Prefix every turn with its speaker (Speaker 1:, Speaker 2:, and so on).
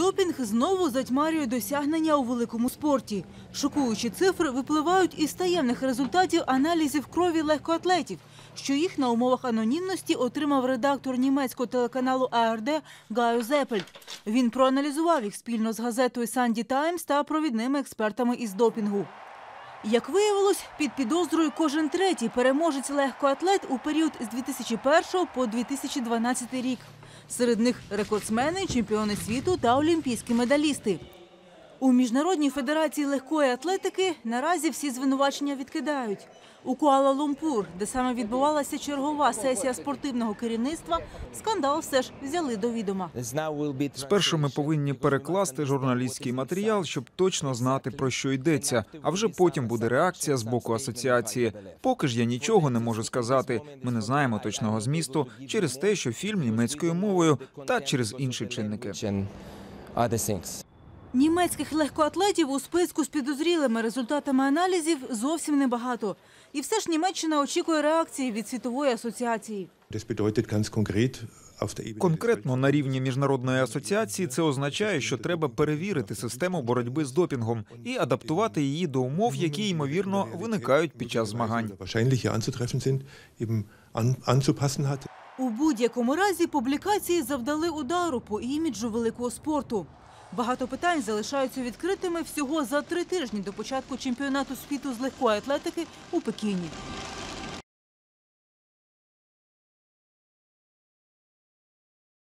Speaker 1: Допінг знову затьмарює досягнення у великому спорті. Шокуючі цифри випливають із таємних результатів аналізів крові легкоатлетів, що їх на умовах анонімності отримав редактор німецького телеканалу АРД Гаю Зепельд. Він проаналізував їх спільно з газетою Санді Таймс та провідними експертами із допінгу. Як виявилось, під підозрою кожен третій переможець легкоатлет у період з 2001 по 2012 рік. Серед них рекордсмени, чемпіони світу та олімпійські медалісти. У Міжнародній федерації легкої атлетики наразі всі звинувачення відкидають. У Куала-Лумпур, де саме відбувалася чергова сесія спортивного керівництва, скандал все ж взяли до відома.
Speaker 2: Спершу ми повинні перекласти журналістський матеріал, щоб точно знати про що йдеться. А вже потім буде реакція з боку асоціації. Поки ж я нічого не можу сказати. Ми не знаємо точного змісту через те, що фільм німецькою мовою та через інші чинники.
Speaker 1: Німецьких легкоатлетів у списку з підозрілими результатами аналізів зовсім небагато. І все ж Німеччина очікує реакції від світової асоціації.
Speaker 2: Конкретно на рівні міжнародної асоціації це означає, що треба перевірити систему боротьби з допінгом і адаптувати її до умов, які ймовірно виникають під час змагань.
Speaker 1: У будь-якому разі публікації завдали удару по іміджу великого спорту. Багато питань залишаються відкритими всього за три тижні до початку чемпіонату світу з легкої атлетики у Пекіні.